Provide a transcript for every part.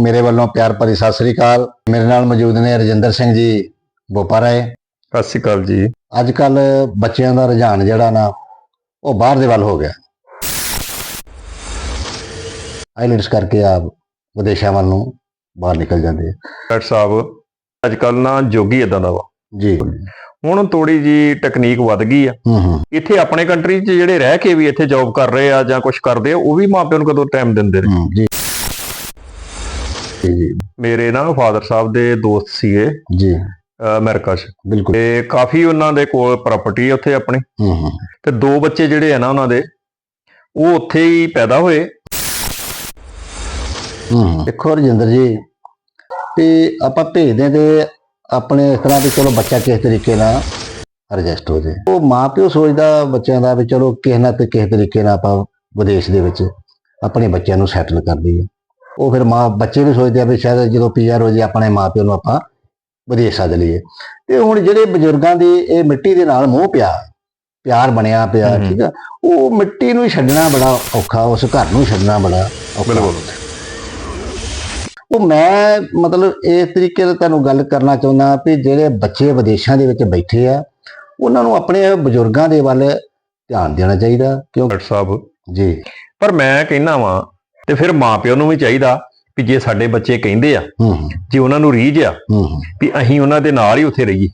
ਮੇਰੇ ਵੱਲੋਂ ਪਿਆਰ ਭਰੀ ਸਤਿ ਸ੍ਰੀ ਅਕਾਲ। ਮੇਰੇ ਨਾਲ ਮੌਜੂਦ ਨੇ ਰਜਿੰਦਰ ਸਿੰਘ ਜੀ ਬੋਪਾ ਰਾਏ। ਸਤਿ ਸ਼੍ਰੀ ਅਕਾਲ ਜੀ। ਅੱਜ ਕੱਲ ਬੱਚਿਆਂ ਦਾ ਰੁਝਾਨ ਜਿਹੜਾ ਨਾ ਉਹ ਬਾਹਰ ਦੇ ਵੱਲ ਹੋ ਗਿਆ। ਆਈਲੈਂਡਸ ਕਰਕੇ ਆ ਵਿਦੇਸ਼ਾਂ ਵੱਲ ਨੂੰ ਬਾਹਰ ਨਿਕਲ ਜਾਂਦੇ ਆ। ਡਾਕਟਰ ਸਾਹਿਬ ਅੱਜ ਕੱਲ ਨਾ ਜੋਗੀ ਇਦਾਂ ਦਾ ਵਾ। ਜੀ। ਹੁਣ ਥੋੜੀ ਜੀ ਟੈਕਨੀਕ ਵੱਧ ਗਈ ਆ। ਇੱਥੇ ਆਪਣੇ ਕੰਟਰੀ 'ਚ ਜਿਹੜੇ ਰਹਿ ਕੇ ਵੀ ਇੱਥੇ ਜੌਬ ਕਰ ਰਹੇ ਆ ਜਾਂ ਕੁਝ ਕਰਦੇ ਆ ਉਹ ਵੀ ਮਾਪਿਆਂ ਨੂੰ ਕਦੋਂ ਟਾਈਮ ਦਿੰਦੇ ਨੇ? ਜੀ ਜੀ ਜੀ ਮੇਰੇ ਨਾ ਫਾਦਰ ਸਾਹਿਬ ਦੇ ਦੋਸਤ ਸੀਗੇ ਜੀ। ਅਮਰੀਕਾ 'ਚ। ਬਿਲਕੁਲ। ਤੇ ਕਾਫੀ ਉਹਨਾਂ ਦੇ ਕੋਲ ਪ੍ਰਾਪਰਟੀ ਉੱਥੇ ਆਪਣੀ। ਹੂੰ ਹੂੰ। ਤੇ ਦੋ ਬੱਚੇ ਜਿਹੜੇ ਆ ਨਾ ਉਹਨਾਂ ਦੇ ਉਹ ਉੱਥੇ ਹੀ ਪੈਦਾ ਹੋਏ। ਹੂੰ ਹੂੰ। ਦੇਖੋ ਰਜਿੰਦਰ ਜੀ ਤੇ ਆਪਾਂ ਭੇਜਦੇ ਤੇ ਆਪਣੇ ਇਸ ਤਰ੍ਹਾਂ ਵੀ ਚਲੋ ਬੱਚਾ ਕਿਸ ਤਰੀਕੇ ਨਾਲ ਐਡਜਸਟ ਹੋ ਜਾਏ। ਉਹ ਮਾਪਿਓ ਸੋਚਦਾ ਬੱਚਿਆਂ ਦਾ ਵੀ ਚਲੋ ਕਿਸੇ ਨਾ ਤੇ ਕਿਸੇ ਤਰੀਕੇ ਨਾਲ ਆਪਾਂ ਵਿਦੇਸ਼ ਦੇ ਵਿੱਚ ਆਪਣੇ ਬੱਚਿਆਂ ਨੂੰ ਸੈਟਲ ਕਰ ਦਈਏ ਉਹ ਫਿਰ ਮਾਂ ਬੱਚੇ ਵੀ ਸੋਚਦੇ ਆ ਵੀ ਸ਼ਾਇਦ ਜਦੋਂ ਪੀਆਰ ਹੋ ਜੇ ਆਪਣੇ ਮਾਪਿਓ ਨੂੰ ਆਪਾਂ ਵਿਦੇਸ਼ ਸੱਦ ਲਈਏ। ਤੇ ਹੁਣ ਜਿਹੜੇ ਬਜ਼ੁਰਗਾਂ ਦੀ ਇਹ ਮਿੱਟੀ ਦੇ ਨਾਲ ਮੋਹ ਪਿਆ ਪਿਆਰ ਬਣਿਆ ਪਿਆ। ਠੀਕ ਆ ਉਹ ਮਿੱਟੀ ਨੂੰ ਛੱਡਣਾ ਬੜਾ ਔਖਾ ਉਸ ਘਰ ਨੂੰ ਛੱਡਣਾ ਬੜਾ ਔਖਾ। ਬਿਲਕੁਲ। ਉਹ ਮੈਂ ਮਤਲਬ ਇਸ ਤਰੀਕੇ ਨਾਲ ਤੁਹਾਨੂੰ ਗੱਲ ਕਰਨਾ ਚਾਹੁੰਦਾ ਵੀ ਜਿਹੜੇ ਬੱਚੇ ਵਿਦੇਸ਼ਾਂ ਦੇ ਵਿੱਚ ਬੈਠੇ ਆ ਉਹਨਾਂ ਨੂੰ ਆਪਣੇ ਬਜ਼ੁਰਗਾਂ ਦੇ ਵੱਲ ਧਿਆਨ ਦੇਣਾ ਚਾਹੀਦਾ ਕਿਉਂ ਡਾਕਟਰ ਸਾਹਿਬ ਜੀ। ਪਰ ਮੈਂ ਕਹਿੰਦਾ ਵਾਂ ਤੇ ਫਿਰ ਮਾਪਿਆਂ ਨੂੰ ਵੀ ਚਾਹੀਦਾ ਵੀ ਜੇ ਸਾਡੇ ਬੱਚੇ ਕਹਿੰਦੇ ਆ ਜੇ ਉਹਨਾਂ ਨੂੰ ਰੀਝ ਆ ਵੀ ਅਸੀਂ ਉਹਨਾਂ ਦੇ ਨਾਲ ਹੀ ਉੱਥੇ ਰਹੀਏ।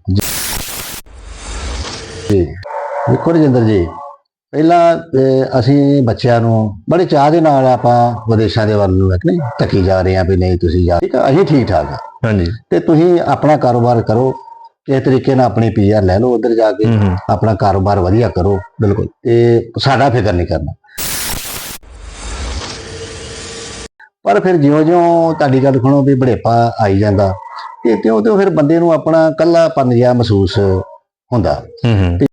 ਜੀ। ਦੇਖੋ ਰਜਿੰਦਰ ਜੀ ਪਹਿਲਾਂ ਅਸੀਂ ਬੱਚਿਆਂ ਨੂੰ ਬੜੇ ਚਾਹ ਦੇ ਨਾਲ ਆਪਾਂ ਵਿਦੇਸ਼ਾਂ ਦੇ ਵੱਲ ਨੂੰ ਕਿ ਨਹੀਂ ਧੱਕੀ ਜਾ ਰਹੇ ਆ ਵੀ ਨਹੀਂ ਤੁਸੀਂ ਜਾ ਠੀਕ ਆ ਅਸੀਂ ਠੀਕ ਠਾਕ ਆ। ਹਾਂਜੀ। ਤੇ ਤੁਸੀਂ ਆਪਣਾ ਕਾਰੋਬਾਰ ਕਰੋ ਇਸ ਤਰੀਕੇ ਨਾਲ ਆਪਣੀ ਪੀਆਰ ਲੈ ਲਓ ਉਧਰ ਜਾ ਕੇ ਆਪਣਾ ਕਾਰੋਬਾਰ ਵਧੀਆ ਕਰੋ ਬਿਲਕੁਲ। ਤੇ ਸਾਡਾ ਫਿਕਰ ਨਹੀਂ ਕਰਨਾ। ਪਰ ਫਿਰ ਜਿਉਂ-ਜਿਉਂ ਤੁਹਾਡੀ ਗੱਲ ਸੁਣੋ ਵੀ ਬੜੇਪਾ ਆਈ ਜਾਂਦਾ ਤੇ ਤਿਉਂ ਤਿਉਂ ਫਿਰ ਬੰਦੇ ਨੂੰ ਆਪਣਾ ਕੱਲਾਪਨ ਜਿਹਾ ਮਹਿਸੂਸ ਹੁੰਦਾ। ਹੂੰ ਹੂੰ।